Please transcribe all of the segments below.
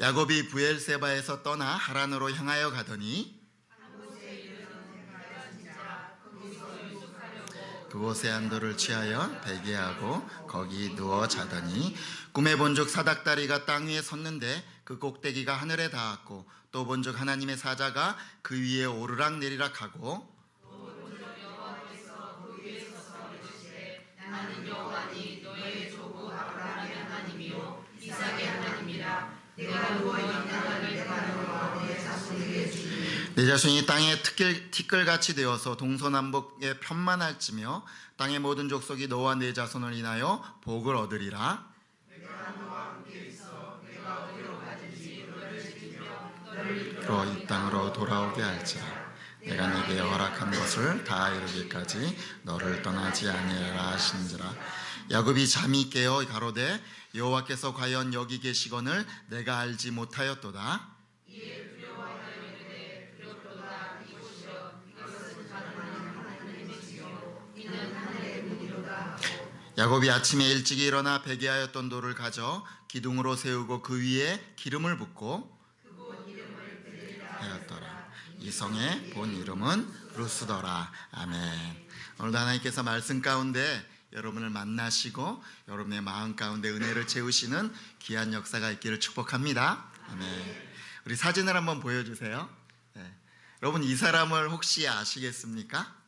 야곱이 부엘세바에서 떠나 하란으로 향하여 가더니 그곳에 안도를 취하여 베개하고 거기 누워 자더니 꿈에 본적 사닥다리가 땅 위에 섰는데 그 꼭대기가 하늘에 닿았고 또 본적 하나님의 사자가 그 위에 오르락 내리락 하고 내 자손이 땅에 티끌, 티끌같이 되어서 동서남북에 편만 할지며 땅의 모든 족속이 너와 내 자손을 인하여 복을 얻으리라 로이 땅으로 돌아오게 할지라 내가 내게 허락한 것을 다 이루기까지 너를 떠나지 아니하라 하신지라 야곱이 잠이 깨어 가로되 여호와께서 과연 여기 계시거늘 내가 알지 못하였도다 야곱이 아침에 일찍 일어나 베개하였던 돌을 가져 기둥으로 세우고 그 위에 기름을 붓고 하였더라. 이 성의 본 이름은 루스더라. 아멘. 오늘도 하나님께서 말씀 가운데 여러분을 만나시고 여러분의 마음 가운데 은혜를 채우시는 귀한 역사가 있기를 축복합니다. 아멘. 우리 사진을 한번 보여주세요. 네. 여러분 이 사람을 혹시 아시겠습니까?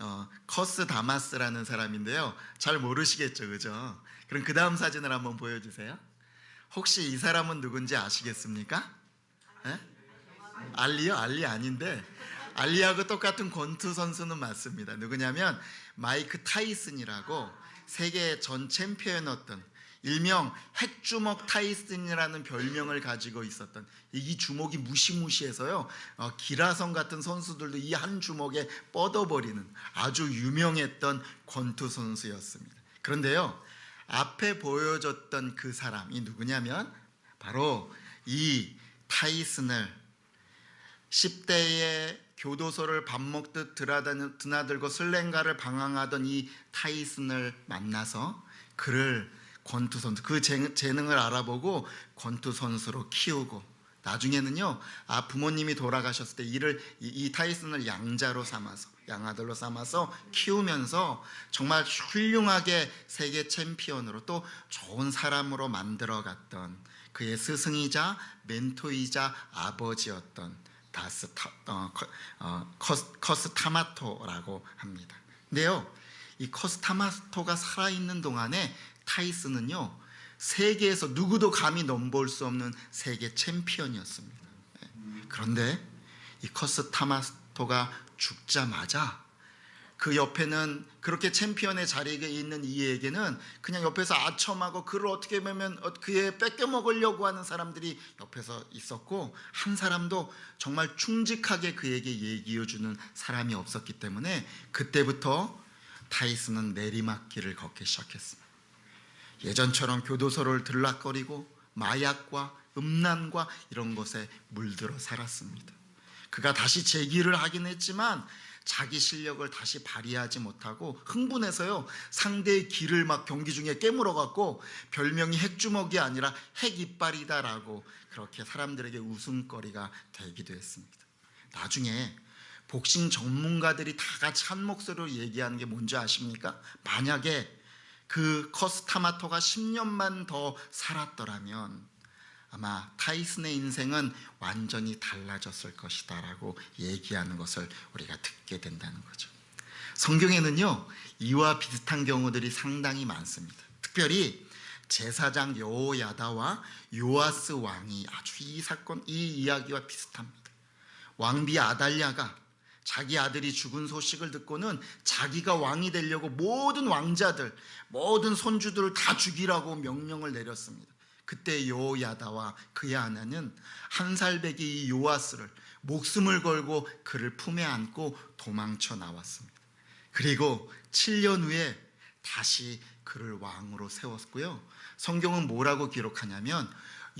어, 커스 다마스라는 사람인데요. 잘 모르시겠죠, 그죠? 그럼 그 다음 사진을 한번 보여주세요. 혹시 이 사람은 누군지 아시겠습니까? 에? 알리요? 알리 아닌데 알리하고 똑같은 권투 선수는 맞습니다. 누구냐면 마이크 타이슨이라고 세계 전 챔피언이었던 일명 핵주먹 타이슨이라는 별명을 가지고 있었던 이 주먹이 무시무시해서요 어, 기라성 같은 선수들도 이 한 주먹에 뻗어버리는 아주 유명했던 권투 선수였습니다. 그런데요 앞에 보여줬던 그 사람이 누구냐면 바로 이 타이슨을 10대의 교도소를 밥 먹듯 드나들고 슬랭가를 방황하던 이 타이슨을 만나서 그를 권투 선수 그 재능을 알아보고 권투 선수로 키우고 나중에는요 아 부모님이 돌아가셨을 때 이를 이, 이 타이슨을 양자로 삼아서 양아들로 삼아서 키우면서 정말 훌륭하게 세계 챔피언으로 또 좋은 사람으로 만들어갔던 그의 스승이자 멘토이자 아버지였던 다스 타, 어, 어, 커스, 커스 타마토라고 합니다. 근데요 이 커스 타마토가 살아있는 동안에 타이슨은요 세계에서 누구도 감히 넘볼 수 없는 세계 챔피언이었습니다. 예. 그런데 이 커스 타마토가 죽자마자 그 옆에는 그렇게 챔피언의 자리에 있는 이에게는 그냥 옆에서 아첨하고 그를 어떻게 보면 그에 뺏겨 먹으려고 하는 사람들이 옆에서 있었고 한 사람도 정말 충직하게 그에게 얘기해 주는 사람이 없었기 때문에 그때부터 타이슨은 내리막길을 걷기 시작했습니다. 예전처럼 교도소를 들락거리고 마약과 음란과 이런 것에 물들어 살았습니다. 그가 다시 재기를 하긴 했지만 자기 실력을 다시 발휘하지 못하고 흥분해서요 상대의 길을 막 경기 중에 깨물어 갖고 별명이 핵주먹이 아니라 핵이빨이다라고 그렇게 사람들에게 웃음거리가 되기도 했습니다. 나중에 복싱 전문가들이 다 같이 한 목소리로 얘기하는 게 뭔지 아십니까? 만약에 그 커스타마토가 10년만 더 살았더라면 아마 타이슨의 인생은 완전히 달라졌을 것이다 라고 얘기하는 것을 우리가 듣게 된다는 거죠. 성경에는요 이와 비슷한 경우들이 상당히 많습니다. 특별히 제사장 여호야다와 요아스 왕이 아주 이 사건 이 이야기와 비슷합니다. 왕비 아달랴가 자기 아들이 죽은 소식을 듣고는 자기가 왕이 되려고 모든 왕자들, 모든 손주들을 다 죽이라고 명령을 내렸습니다. 그때 요야다와 그의 아내는 한 살배기 이 요아스를 목숨을 걸고 그를 품에 안고 도망쳐 나왔습니다. 그리고 7년 후에 다시 그를 왕으로 세웠고요. 성경은 뭐라고 기록하냐면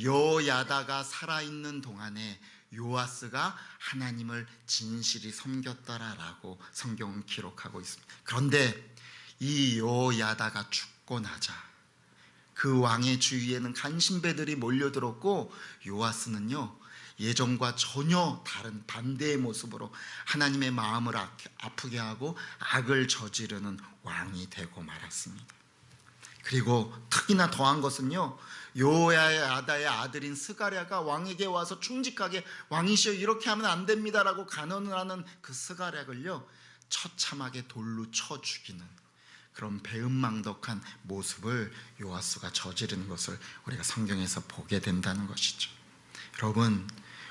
요야다가 살아있는 동안에 요아스가 하나님을 진실이 섬겼더라라고 성경은 기록하고 있습니다. 그런데 이 요야다가 죽고 나자 그 왕의 주위에는 간신배들이 몰려들었고 요아스는요 예전과 전혀 다른 반대의 모습으로 하나님의 마음을 아- 아프게 하고 악을 저지르는 왕이 되고 말았습니다. 그리고 특히나 더한 것은요 요야의 아다의 아들인 스가랴가 왕에게 와서 충직하게 왕이시여 이렇게 하면 안 됩니다라고 간언을 하는 그 스가랴를요 처참하게 돌로 쳐 죽이는 그런 배은망덕한 모습을 요아스가 저지르는 것을 우리가 성경에서 보게 된다는 것이죠. 여러분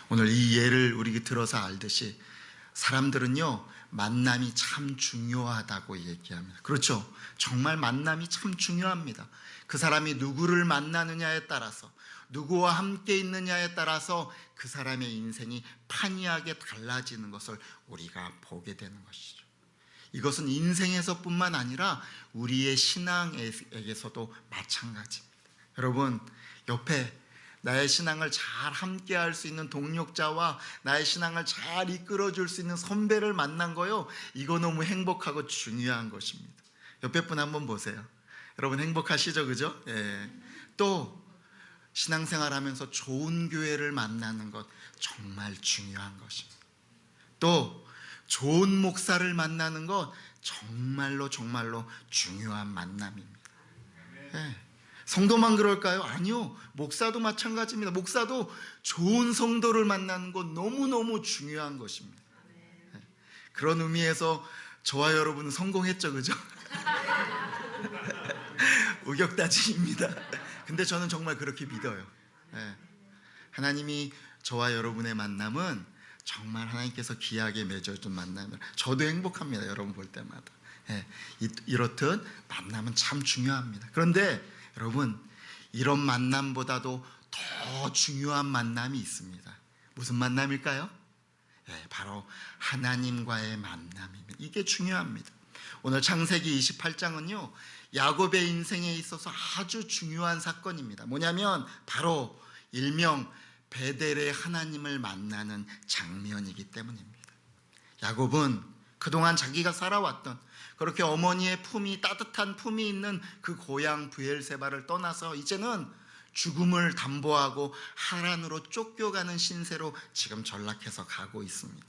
오늘 이 예를 우리가 들어서 알듯이 사람들은요 만남이 참 중요하다고 얘기합니다. 그렇죠? 정말 만남이 참 중요합니다. 그 사람이 누구를 만나느냐에 따라서 누구와 함께 있느냐에 따라서 그 사람의 인생이 판이하게 달라지는 것을 우리가 보게 되는 것이죠. 이것은 인생에서뿐만 아니라 우리의 신앙에게서도 마찬가지입니다. 여러분 옆에 나의 신앙을 잘 함께 할 수 있는 동력자와 나의 신앙을 잘 이끌어 줄 수 있는 선배를 만난 거요. 이거 너무 행복하고 중요한 것입니다. 옆에 분 한번 보세요. 여러분 행복하시죠? 그죠? 예. 또 신앙생활 하면서 좋은 교회를 만나는 것 정말 중요한 것입니다. 또 좋은 목사를 만나는 것 정말로 정말로 중요한 만남입니다. 예. 성도만 그럴까요? 아니요. 목사도 마찬가지입니다. 목사도 좋은 성도를 만나는 것 너무너무 중요한 것입니다. 예. 그런 의미에서 저와 여러분은 성공했죠. 그죠? 우격다짐입니다. 근데 저는 정말 그렇게 믿어요. 예. 하나님이 저와 여러분의 만남은 정말 하나님께서 귀하게 맺어준 만남을 저도 행복합니다. 여러분 볼 때마다. 예. 이- 이렇듯 만남은 참 중요합니다. 그런데 여러분 이런 만남보다도 더 중요한 만남이 있습니다. 무슨 만남일까요? 예, 바로 하나님과의 만남입니다. 이게 중요합니다. 오늘 창세기 28장은요, 야곱의 인생에 있어서 아주 중요한 사건입니다. 뭐냐면 바로 일명 베델의 하나님을 만나는 장면이기 때문입니다. 야곱은 그동안 자기가 살아왔던 그렇게 어머니의 품이 따뜻한 품이 있는 그 고향 부엘세바를 떠나서 이제는 죽음을 담보하고 하란으로 쫓겨가는 신세로 지금 전락해서 가고 있습니다.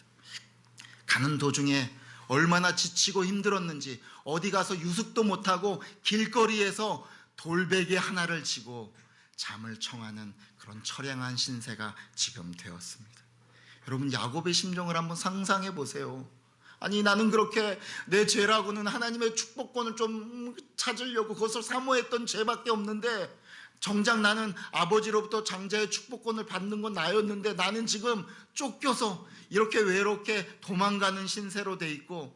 가는 도중에 얼마나 지치고 힘들었는지 어디 가서 유숙도 못하고 길거리에서 돌베개 하나를 지고 잠을 청하는 그런 처량한 신세가 지금 되었습니다. 여러분 야곱의 심정을 한번 상상해 보세요. 아니 나는 그렇게 내 죄라고는 하나님의 축복권을 좀 찾으려고 그것을 사모했던 죄밖에 없는데 정작 나는 아버지로부터 장자의 축복권을 받는 건 나였는데 나는 지금 쫓겨서 이렇게 외롭게 도망가는 신세로 돼 있고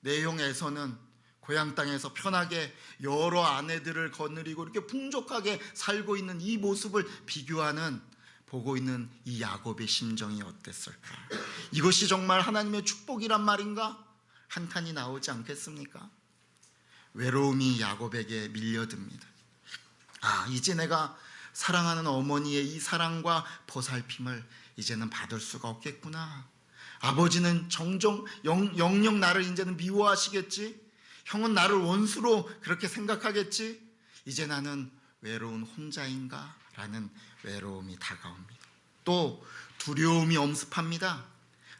내용에서는 고향 땅에서 편하게 여러 아내들을 거느리고 이렇게 풍족하게 살고 있는 이 모습을 비교하는 보고 있는 이 야곱의 심정이 어땠을까? 이것이 정말 하나님의 축복이란 말인가? 한탄이 나오지 않겠습니까? 외로움이 야곱에게 밀려듭니다. 아, 이제 내가 사랑하는 어머니의 이 사랑과 보살핌을 이제는 받을 수가 없겠구나. 아버지는 정정 영, 영영 나를 이제는 미워하시겠지. 형은 나를 원수로 그렇게 생각하겠지. 이제 나는 외로운 혼자인가 라는 외로움이 다가옵니다. 또 두려움이 엄습합니다.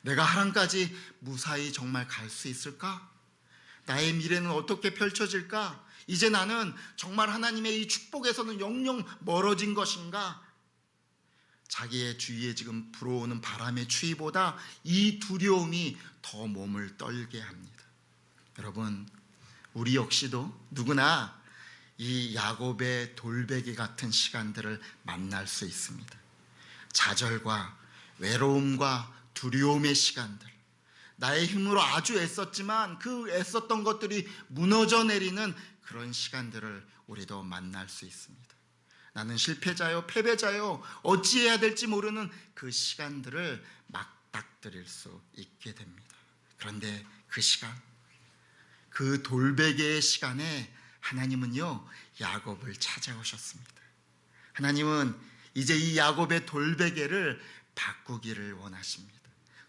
내가 하란까지 무사히 정말 갈 수 있을까? 나의 미래는 어떻게 펼쳐질까? 이제 나는 정말 하나님의 이 축복에서는 영영 멀어진 것인가? 자기의 주위에 지금 불어오는 바람의 추위보다 이 두려움이 더 몸을 떨게 합니다. 여러분, 우리 역시도 누구나 이 야곱의 돌베개 같은 시간들을 만날 수 있습니다. 좌절과 외로움과 두려움의 시간들. 나의 힘으로 아주 애썼지만 그 애썼던 것들이 무너져 내리는 그런 시간들을 우리도 만날 수 있습니다. 나는 실패자요, 패배자요, 어찌해야 될지 모르는 그 시간들을 막닥뜨릴 수 있게 됩니다. 그런데 그 시간, 그 돌베개의 시간에 하나님은요, 야곱을 찾아오셨습니다. 하나님은 이제 이 야곱의 돌베개를 바꾸기를 원하십니다.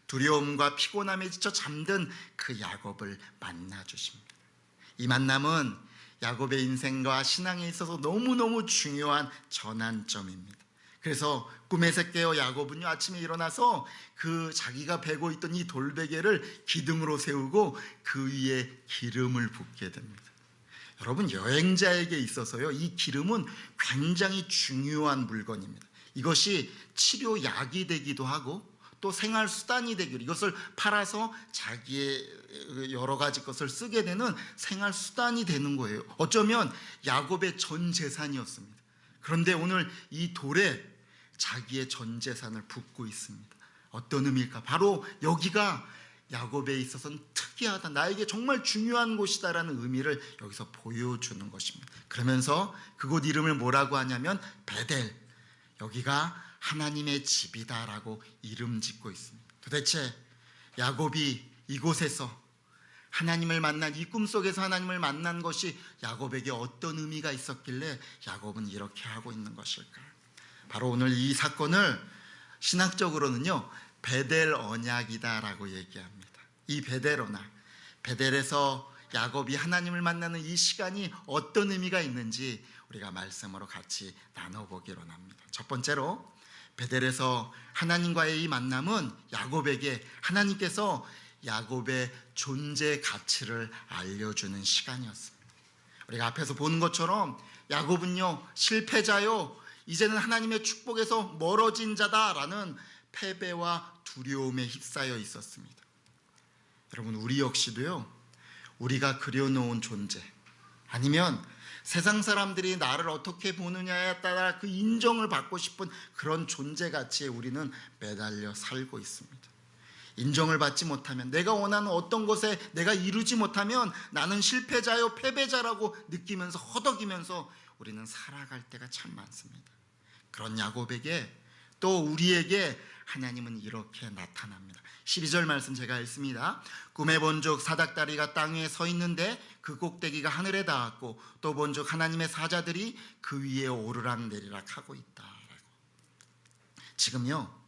두려움과 피곤함에 지쳐 잠든 그 야곱을 만나 주십니다. 이 만남은 야곱의 인생과 신앙에 있어서 너무너무 중요한 전환점입니다. 그래서 꿈에서 깨어 야곱은요 아침에 일어나서 그 자기가 베고 있던 이 돌베개를 기둥으로 세우고 그 위에 기름을 붓게 됩니다. 여러분 여행자에게 있어서요 이 기름은 굉장히 중요한 물건입니다. 이것이 치료 약이 되기도 하고 또 생활 수단이 되기로 이것을 팔아서 자기의 여러 가지 것을 쓰게 되는 생활 수단이 되는 거예요. 어쩌면 야곱의 전 재산이었습니다. 그런데 오늘 이 돌에 자기의 전 재산을 붓고 있습니다. 어떤 의미일까? 바로 여기가 야곱에 있어서는 특이하다. 나에게 정말 중요한 곳이다라는 의미를 여기서 보여주는 것입니다. 그러면서 그곳 이름을 뭐라고 하냐면 베델. 여기가 하나님의 집이다라고 이름 짓고 있습니다. 도대체 야곱이 이곳에서 하나님을 만난 이 꿈속에서 하나님을 만난 것이 야곱에게 어떤 의미가 있었길래 야곱은 이렇게 하고 있는 것일까? 바로 오늘 이 사건을 신학적으로는요. 베델 언약이다라고 얘기합니다. 이 베델 언약. 베델에서 야곱이 하나님을 만나는 이 시간이 어떤 의미가 있는지 우리가 말씀으로 같이 나눠보기로 합니다. 첫 번째로 베델에서 하나님과의 이 만남은 야곱에게 하나님께서 야곱의 존재 가치를 알려주는 시간이었습니다. 우리가 앞에서 본 것처럼 야곱은요 실패자요 이제는 하나님의 축복에서 멀어진 자다라는 패배와 두려움에 휩싸여 있었습니다. 여러분 우리 역시도요 우리가 그려놓은 존재 아니면 세상 사람들이 나를 어떻게 보느냐에 따라 그 인정을 받고 싶은 그런 존재 가치에 우리는 매달려 살고 있습니다. 인정을 받지 못하면 내가 원하는 어떤 것에 내가 이루지 못하면 나는 실패자요 패배자라고 느끼면서 허덕이면서 우리는 살아갈 때가 참 많습니다. 그런 야곱에게 또 우리에게 하나님은 이렇게 나타납니다. 12절 말씀 제가 읽습니다. 꿈에 본적 사닥다리가 땅 위에 서 있는데 그 꼭대기가 하늘에 닿았고 또 본적 하나님의 사자들이 그 위에 오르락 내리락 하고 있다라고. 지금요.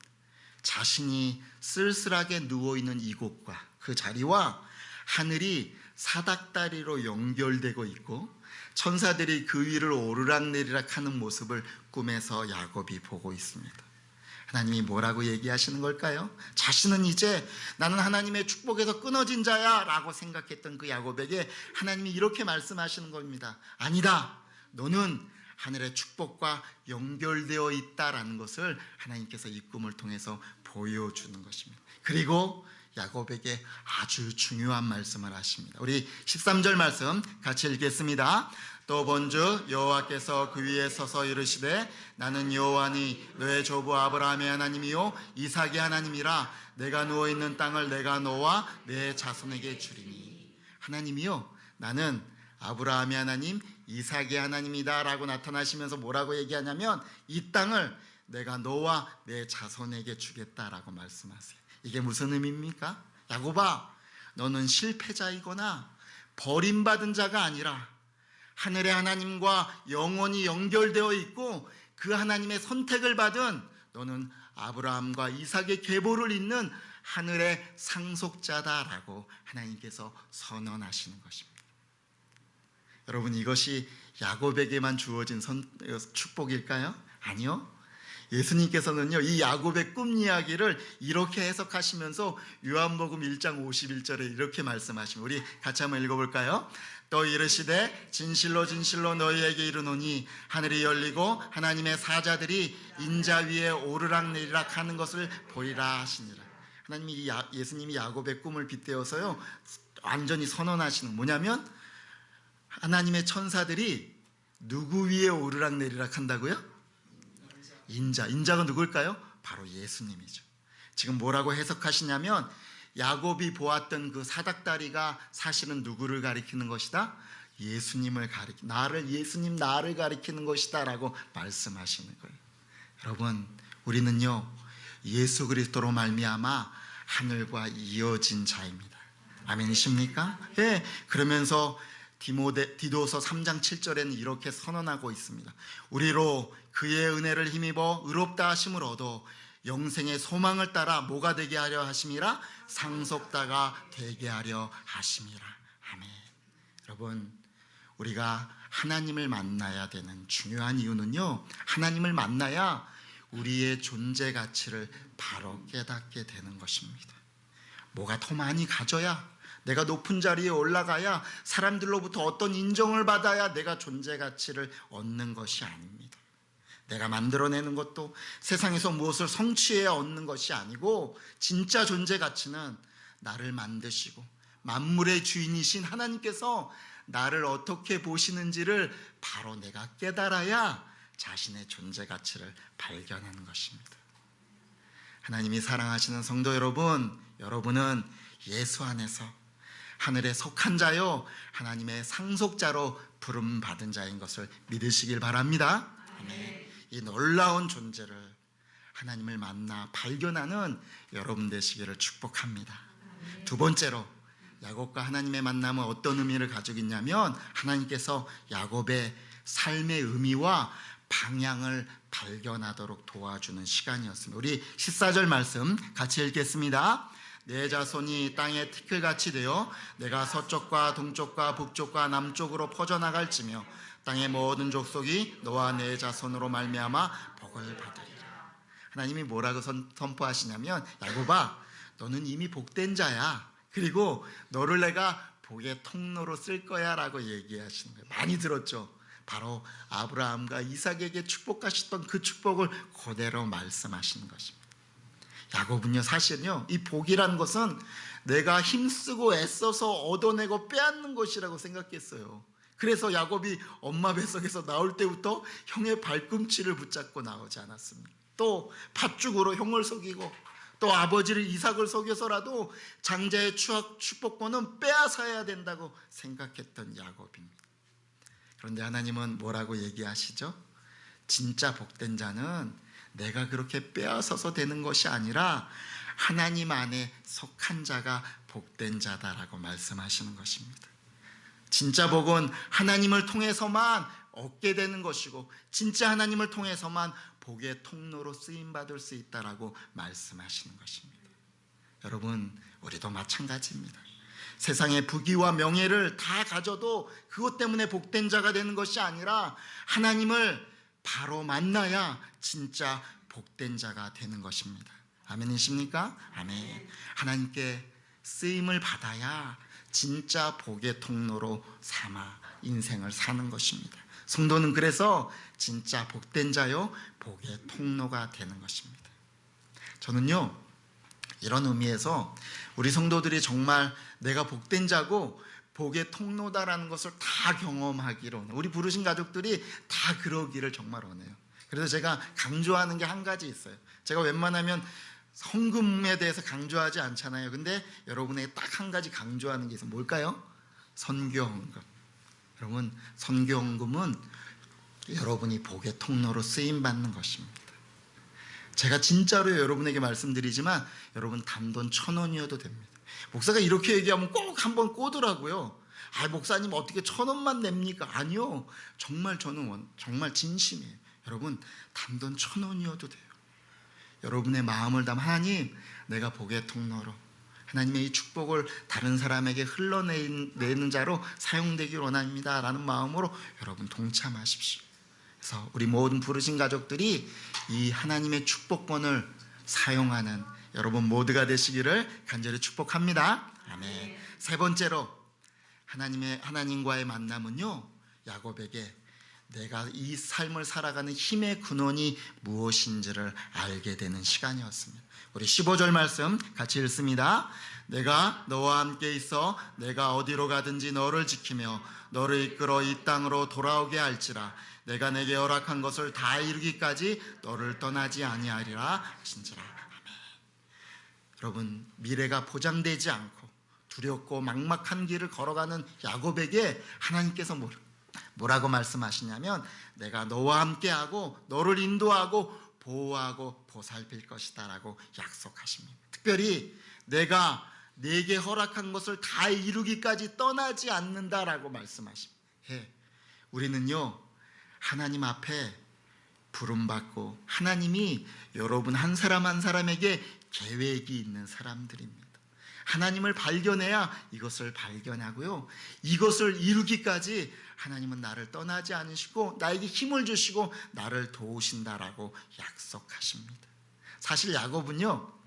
자신이 쓸쓸하게 누워 있는 이곳과 그 자리와 하늘이 사닥다리로 연결되고 있고 천사들이 그 위를 오르락내리락 하는 모습을 꿈에서 야곱이 보고 있습니다. 하나님이 뭐라고 얘기하시는 걸까요? 자신은 이제 나는 하나님의 축복에서 끊어진 자야 라고 생각했던 그 야곱에게 하나님이 이렇게 말씀하시는 겁니다. 아니다. 너는 하늘의 축복과 연결되어 있다라는 것을 하나님께서 이 꿈을 통해서 보여주는 것입니다. 그리고 야곱에게 아주 중요한 말씀을 하십니다. 우리 13절 말씀 같이 읽겠습니다. 또 본즉 여호와께서 그 위에 서서 이르시되 나는 여호와니 너의 조부 아브라함의 하나님이요 이삭의 하나님이라 내가 누워 있는 땅을 내가 너와 내 자손에게 주리니 하나님이요 나는 아브라함의 하나님 이삭의 하나님이다라고 나타나시면서 뭐라고 얘기하냐면 이 땅을 내가 너와 내 자손에게 주겠다라고 말씀하세요. 이게 무슨 의미입니까? 야곱아, 너는 실패자이거나 버림받은 자가 아니라 하늘의 하나님과 영원히 연결되어 있고 그 하나님의 선택을 받은 너는 아브라함과 이삭의 계보를 잇는 하늘의 상속자다라고 하나님께서 선언하시는 것입니다. 여러분 이것이 야곱에게만 주어진 선, 축복일까요? 아니요. 예수님께서는요, 이 야곱의 꿈 이야기를 이렇게 해석하시면서 요한복음 1장 51절에 이렇게 말씀하십니다. 우리 같이 한번 읽어볼까요? 또 이르시되 진실로 진실로 너희에게 이르노니 하늘이 열리고 하나님의 사자들이 인자 위에 오르락 내리락 하는 것을 보리라 하시니라. 하나님이 야, 예수님이 야곱의 꿈을 빗대어서요 완전히 선언하시는 뭐냐면 하나님의 천사들이 누구 위에 오르락 내리락 한다고요? 인자. 인자가 누굴까요? 바로 예수님이죠. 지금 뭐라고 해석하시냐면 야곱이 보았던 그 사닥다리가 사실은 누구를 가리키는 것이다? 예수님을 가리키 나를 예수님 나를 가리키는 것이다라고 말씀하시는 거예요. 여러분, 우리는요. 예수 그리스도로 말미암아 하늘과 이어진 자입니다. 아멘이십니까? 예. 네, 그러면서 디모데, 디도서 3장 7절에는 이렇게 선언하고 있습니다. 우리로 그의 은혜를 힘입어 의롭다 하심을 얻어 영생의 소망을 따라 뭐가 되게 하려 하심이라 상속다가 되게 하려 하심이라. 아멘. 여러분, 우리가 하나님을 만나야 되는 중요한 이유는요. 하나님을 만나야 우리의 존재 가치를 바로 깨닫게 되는 것입니다. 뭐가 더 많이 가져야 내가 높은 자리에 올라가야 사람들로부터 어떤 인정을 받아야 내가 존재 가치를 얻는 것이 아닙니다. 내가 만들어내는 것도 세상에서 무엇을 성취해야 얻는 것이 아니고 진짜 존재 가치는 나를 만드시고 만물의 주인이신 하나님께서 나를 어떻게 보시는지를 바로 내가 깨달아야 자신의 존재 가치를 발견하는 것입니다. 하나님이 사랑하시는 성도 여러분, 여러분은 예수 안에서 하늘에 속한 자요, 하나님의 상속자로 부름 받은 자인 것을 믿으시길 바랍니다. 이 놀라운 존재를 하나님을 만나 발견하는 여러분 되시기를 축복합니다. 두 번째로 야곱과 하나님의 만남은 어떤 의미를 가지고 있냐면 하나님께서 야곱의 삶의 의미와 방향을 발견하도록 도와주는 시간이었습니다. 우리 14절 말씀 같이 읽겠습니다. 내 자손이 땅에 티끌같이 되어 내가 서쪽과 동쪽과 북쪽과 남쪽으로 퍼져나갈지며 땅의 모든 족속이 너와 내 자손으로 말미암아 복을 받으리라. 하나님이 뭐라고 선, 선포하시냐면 야곱아 너는 이미 복된 자야. 그리고 너를 내가 복의 통로로 쓸 거야라고 얘기하시는 거예요. 많이 들었죠. 바로 아브라함과 이삭에게 축복하셨던 그 축복을 그대로 말씀하시는 것입니다. 야곱은요 사실은요 이 복이라는 것은 내가 힘쓰고 애써서 얻어내고 빼앗는 것이라고 생각했어요. 그래서 야곱이 엄마 뱃속에서 나올 때부터 형의 발꿈치를 붙잡고 나오지 않았습니다. 또 팥죽으로 형을 속이고 또 아버지를 이삭을 속여서라도 장자의 추억 축복권은 빼앗아야 된다고 생각했던 야곱입니다. 그런데 하나님은 뭐라고 얘기하시죠? 진짜 복된 자는 내가 그렇게 빼앗아서 되는 것이 아니라 하나님 안에 속한 자가 복된 자다라고 말씀하시는 것입니다. 진짜 복은 하나님을 통해서만 얻게 되는 것이고 진짜 하나님을 통해서만 복의 통로로 쓰임 받을 수 있다라고 말씀하시는 것입니다. 여러분, 우리도 마찬가지입니다. 세상의 부귀와 명예를 다 가져도 그것 때문에 복된 자가 되는 것이 아니라 하나님을 바로 만나야 진짜 복된 자가 되는 것입니다. 아멘이십니까? 아멘. 하나님께 쓰임을 받아야 진짜 복의 통로로 삼아 인생을 사는 것입니다. 성도는 그래서 진짜 복된 자요, 복의 통로가 되는 것입니다. 저는요, 이런 의미에서 우리 성도들이 정말 내가 복된 자고 복의 통로다라는 것을 다 경험하기로 우리 부르신 가족들이 다 그러기를 정말 원해요. 그래서 제가 강조하는 게 한 가지 있어요. 제가 웬만하면 성금에 대해서 강조하지 않잖아요. 근데 여러분에게 딱한 가지 강조하는 게 있어요. 뭘까요? 선교헌금. 여러분, 선교헌금은 여러분이 복의 통로로 쓰임 받는 것입니다. 제가 진짜로 여러분에게 말씀드리지만 여러분 단돈 천 원이어도 됩니다. 목사가 이렇게 얘기하면 꼭 한번 꼬더라고요. 아, 목사님 어떻게 천 원만 냅니까? 아니요. 정말 저는 원, 정말 진심이에요. 여러분, 단돈 천 원이어도 돼요. 여러분의 마음을 담아 하나님, 내가 복의 통로로 하나님의 이 축복을 다른 사람에게 흘러내는 자로 사용되길 원합니다. 라는 마음으로 여러분 동참하십시오. 그래서 우리 모든 부르신 가족들이 이 하나님의 축복권을 사용하는 여러분 모두가 되시기를 간절히 축복합니다. 아멘. 세 번째로 하나님의 하나님과의 만남은요. 야곱에게 내가 이 삶을 살아가는 힘의 근원이 무엇인지를 알게 되는 시간이었습니다. 우리 15절 말씀 같이 읽습니다. 내가 너와 함께 있어 내가 어디로 가든지 너를 지키며 너를 이끌어 이 땅으로 돌아오게 할지라 내가 내게 허락한 것을 다 이루기까지 너를 떠나지 아니하리라 하신지라. 여러분 미래가 보장되지 않고 두렵고 막막한 길을 걸어가는 야곱에게 하나님께서 뭐라고 말씀하시냐면 내가 너와 함께하고 너를 인도하고 보호하고 보살필 것이다라고 약속하십니다. 특별히 내가 내게 허락한 것을 다 이루기까지 떠나지 않는다라고 말씀하십니다. 예, 우리는요 하나님 앞에 부름받고 하나님이 여러분 한 사람 한 사람에게 계획이 있는 사람들입니다. 하나님을 발견해야 이것을 발견하고요. 이것을 이루기까지 하나님은 나를 떠나지 않으시고 나에게 힘을 주시고 나를 도우신다라고 약속하십니다. 사실 야곱은요.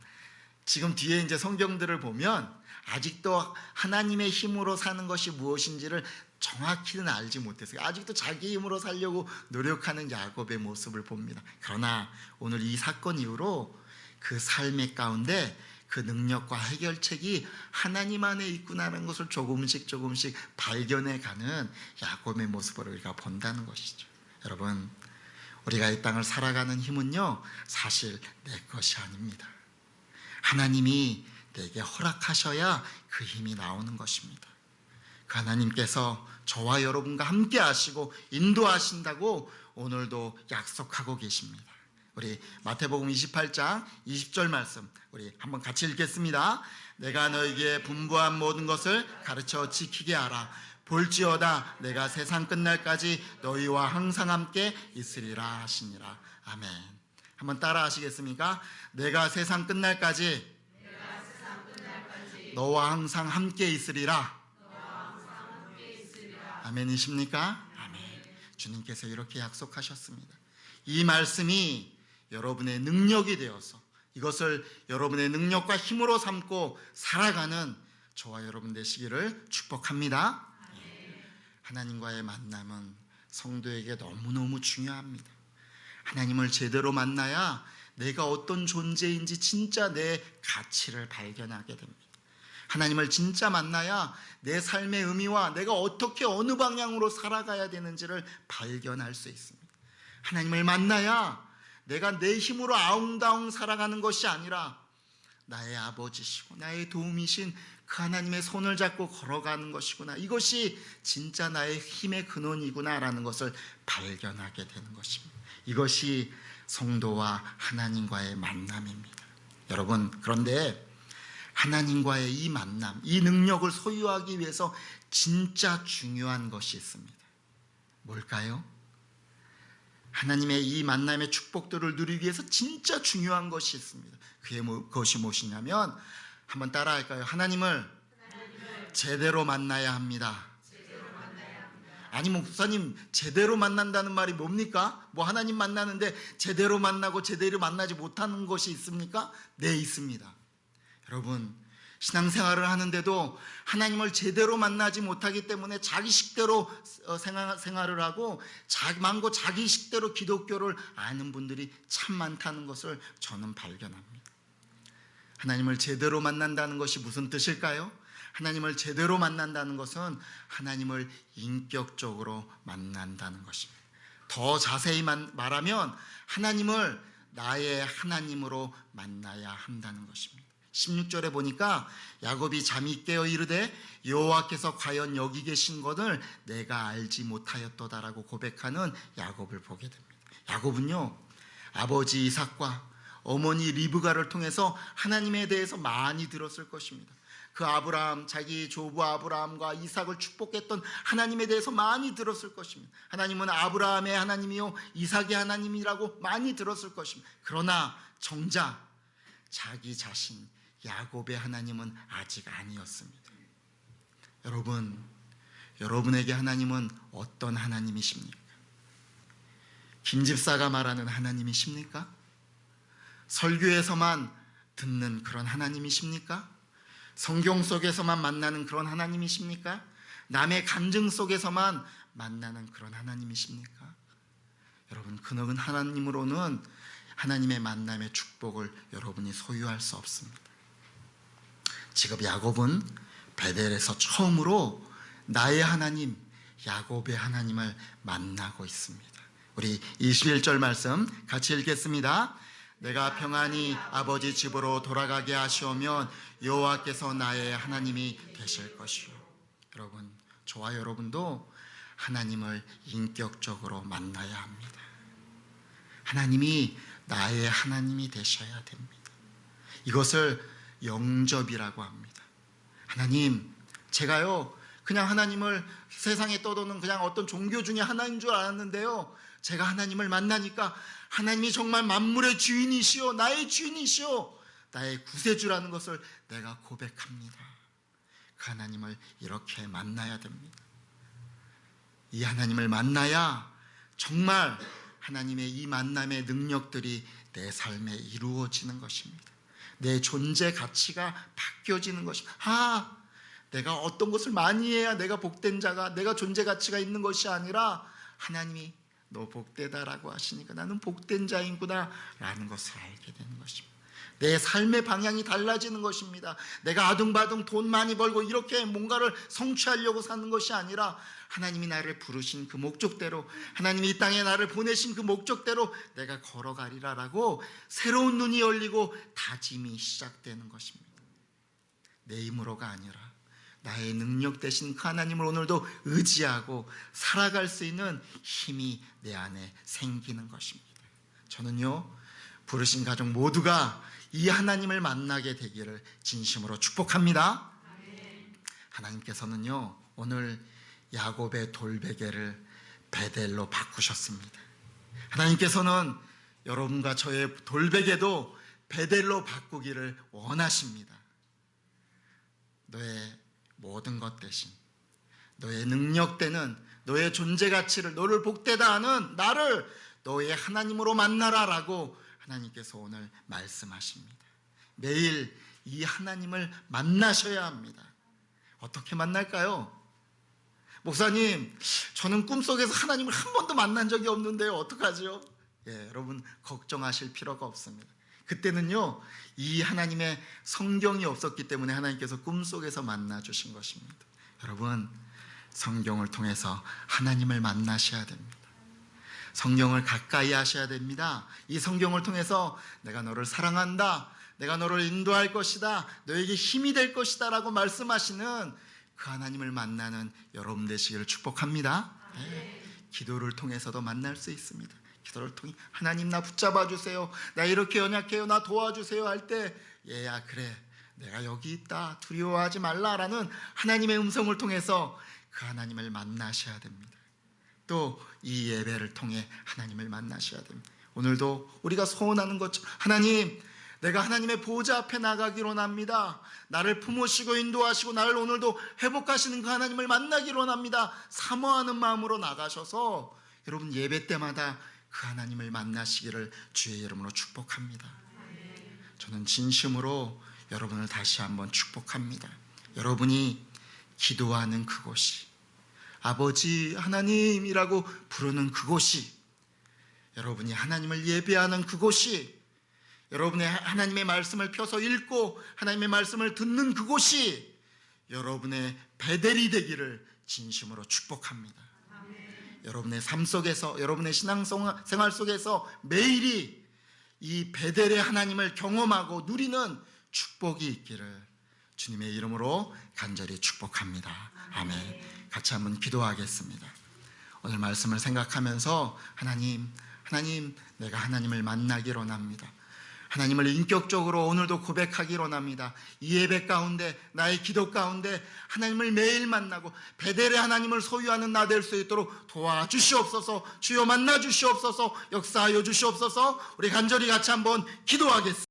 지금 뒤에 이제 성경들을 보면 아직도 하나님의 힘으로 사는 것이 무엇인지를 정확히는 알지 못했어요. 아직도 자기 힘으로 살려고 노력하는 야곱의 모습을 봅니다. 그러나 오늘 이 사건 이후로 그 삶의 가운데 그 능력과 해결책이 하나님 안에 있구나라는 것을 조금씩 조금씩 발견해 가는 야곱의 모습을 우리가 본다는 것이죠. 여러분, 우리가 이 땅을 살아가는 힘은요, 사실 내 것이 아닙니다. 하나님이 내게 허락하셔야 그 힘이 나오는 것입니다. 그 하나님께서 저와 여러분과 함께 하시고 인도하신다고 오늘도 약속하고 계십니다. 우리 마태복음 28장 20절 말씀 우리 한번 같이 읽겠습니다. 내가 너에게 분부한 모든 것을 가르쳐 지키게 하라. 볼지어다 내가 세상 끝날까지 너희와 항상 함께 있으리라 하시니라. 아멘. 한번 따라 하시겠습니까? 내가 세상 끝날까지 너와 항상 함께 있으리라. 아멘이십니까? 아멘. 주님께서 이렇게 약속하셨습니다. 이 말씀이 여러분의 능력이 되어서 이것을 여러분의 능력과 힘으로 삼고 살아가는 저와 여러분 되시기를 축복합니다. 하나님과의 만남은 성도에게 너무너무 중요합니다. 하나님을 제대로 만나야 내가 어떤 존재인지 진짜 내 가치를 발견하게 됩니다. 하나님을 진짜 만나야 내 삶의 의미와 내가 어떻게 어느 방향으로 살아가야 되는지를 발견할 수 있습니다. 하나님을 만나야 내가 내 힘으로 아웅다웅 살아가는 것이 아니라 나의 아버지시고 나의 도움이신 그 하나님의 손을 잡고 걸어가는 것이구나. 이것이 진짜 나의 힘의 근원이구나라는 것을 발견하게 되는 것입니다. 이것이 성도와 하나님과의 만남입니다. 여러분, 그런데 하나님과의 이 만남, 이 능력을 소유하기 위해서 진짜 중요한 것이 있습니다. 뭘까요? 하나님의 이 만남의 축복들을 누리기 위해서 진짜 중요한 것이 있습니다. 그게 뭐, 그것이 무엇이냐면 한번 따라할까요? 하나님을, 제대로 만나야 합니다. 아니 목사님 제대로 만난다는 말이 뭡니까? 뭐 하나님 만나는데 제대로 만나고 제대로 만나지 못하는 것이 있습니까? 네 있습니다. 여러분 신앙생활을 하는데도 하나님을 제대로 만나지 못하기 때문에 자기 식대로 어, 생활을 하고 자기만고 자기 식대로 기독교를 아는 분들이 참 많다는 것을 저는 발견합니다. 하나님을 제대로 만난다는 것이 무슨 뜻일까요? 하나님을 제대로 만난다는 것은 하나님을 인격적으로 만난다는 것입니다. 더 자세히 말하면 하나님을 나의 하나님으로 만나야 한다는 것입니다. 16절에 보니까 야곱이 잠이 깨어 이르되 여호와께서 과연 여기 계신 것을 내가 알지 못하였도다라고 고백하는 야곱을 보게 됩니다. 야곱은요 아버지 이삭과 어머니 리브가를 통해서 하나님에 대해서 많이 들었을 것입니다. 그 아브라함 자기 조부 아브라함과 이삭을 축복했던 하나님에 대해서 많이 들었을 것입니다. 하나님은 아브라함의 하나님이요 이삭의 하나님이라고 많이 들었을 것입니다. 그러나 정작 자기 자신 야곱의 하나님은 아직 아니었습니다. 여러분, 여러분에게 하나님은 어떤 하나님이십니까? 김 집사가 말하는 하나님이십니까? 설교에서만 듣는 그런 하나님이십니까? 성경 속에서만 만나는 그런 하나님이십니까? 남의 감정 속에서만 만나는 그런 하나님이십니까? 여러분, 그는 하나님으로는 하나님의 만남의 축복을 여러분이 소유할 수 없습니다. 지금 야곱은 베델에서 처음으로 나의 하나님, 야곱의 하나님을 만나고 있습니다. 우리 21절 말씀 같이 읽겠습니다. 내가 평안히 아버지 집으로 돌아가게 하시오면 여호와께서 나의 하나님이 되실 것이요. 여러분, 저와 여러분도 하나님을 인격적으로 만나야 합니다. 하나님이 나의 하나님이 되셔야 됩니다. 이것을 영접이라고 합니다. 하나님, 제가요, 그냥 하나님을 세상에 떠도는 그냥 어떤 종교 중에 하나인 줄 알았는데요. 제가 하나님을 만나니까 하나님이 정말 만물의 주인이시오, 나의 주인이시오. 나의 구세주라는 것을 내가 고백합니다. 그 하나님을 이렇게 만나야 됩니다. 이 하나님을 만나야 정말 하나님의 이 만남의 능력들이 내 삶에 이루어지는 것입니다. 내 존재 가치가 바뀌어지는 것입니다. 아, 내가 어떤 것을 많이 해야 내가 복된 자가 내가 존재 가치가 있는 것이 아니라 하나님이 너 복되다라고 하시니까 나는 복된 자인구나라는 것을 알게 되는 것입니다. 내 삶의 방향이 달라지는 것입니다. 내가 아둥바둥 돈 많이 벌고 이렇게 뭔가를 성취하려고 사는 것이 아니라 하나님이 나를 부르신 그 목적대로 하나님이 이 땅에 나를 보내신 그 목적대로 내가 걸어가리라라고 새로운 눈이 열리고 다짐이 시작되는 것입니다. 내 힘으로가 아니라 나의 능력 대신 그 하나님을 오늘도 의지하고 살아갈 수 있는 힘이 내 안에 생기는 것입니다. 저는요, 부르신 가족 모두가 이 하나님을 만나게 되기를 진심으로 축복합니다. 하나님께서는요, 오늘 야곱의 돌베개를 베델로 바꾸셨습니다. 하나님께서는 여러분과 저의 돌베개도 베델로 바꾸기를 원하십니다. 너의 모든 것 대신 너의 능력 되는 너의 존재 가치를 너를 복되다 하는 나를 너의 하나님으로 만나라라고 하나님께서 오늘 말씀하십니다. 매일 이 하나님을 만나셔야 합니다. 어떻게 만날까요? 목사님, 저는 꿈속에서 하나님을 한 번도 만난 적이 없는데요. 어떡하죠? 예, 여러분 걱정하실 필요가 없습니다. 그때는요, 이 하나님의 성경이 없었기 때문에 하나님께서 꿈속에서 만나 주신 것입니다. 여러분, 성경을 통해서 하나님을 만나셔야 됩니다. 성경을 가까이 하셔야 됩니다. 이 성경을 통해서 내가 너를 사랑한다. 내가 너를 인도할 것이다. 너에게 힘이 될 것이다. 라고 말씀하시는 그 하나님을 만나는 여러분 되시기를 축복합니다. 네. 기도를 통해서도 만날 수 있습니다. 기도를 통해 하나님 나 붙잡아 주세요. 나 이렇게 연약해요. 나 도와주세요 할 때 얘야 그래. 내가 여기 있다. 두려워하지 말라라는 하나님의 음성을 통해서 그 하나님을 만나셔야 됩니다. 또 이 예배를 통해 하나님을 만나셔야 됩니다. 오늘도 우리가 소원하는 것처럼 하나님 내가 하나님의 보좌 앞에 나가기로 납니다. 나를 품으시고 인도하시고 나를 오늘도 회복하시는 그 하나님을 나기로 납니다. 사모하는 마음으로 나가셔서 여러분 예배 때마다 그 하나님을 만나시기를 주의 이름으로 축복합니다. 저는 진심으로 여러분을 다시 한번 축복합니다. 여러분이 기도하는 그곳이 아버지 하나님이라고 부르는 그곳이 여러분이 하나님을 예배하는 그곳이 여러분의 하나님의 말씀을 펴서 읽고 하나님의 말씀을 듣는 그곳이 여러분의 베델이 되기를 진심으로 축복합니다. 여러분의 삶 속에서 여러분의 신앙 생활 속에서 매일이 이 베델의 하나님을 경험하고 누리는 축복이 있기를 주님의 이름으로 간절히 축복합니다. 아멘. 같이 한번 기도하겠습니다. 오늘 말씀을 생각하면서 하나님, 하나님, 내가 하나님을 만나기로 납니다. 하나님을 인격적으로 오늘도 고백하기로 납니다. 이 예배 가운데 나의 기도 가운데 하나님을 매일 만나고 베델의 하나님을 소유하는 나 될 수 있도록 도와주시옵소서. 주여 만나 주시옵소서. 역사하여 주시옵소서. 우리 간절히 같이 한번 기도하겠습니다.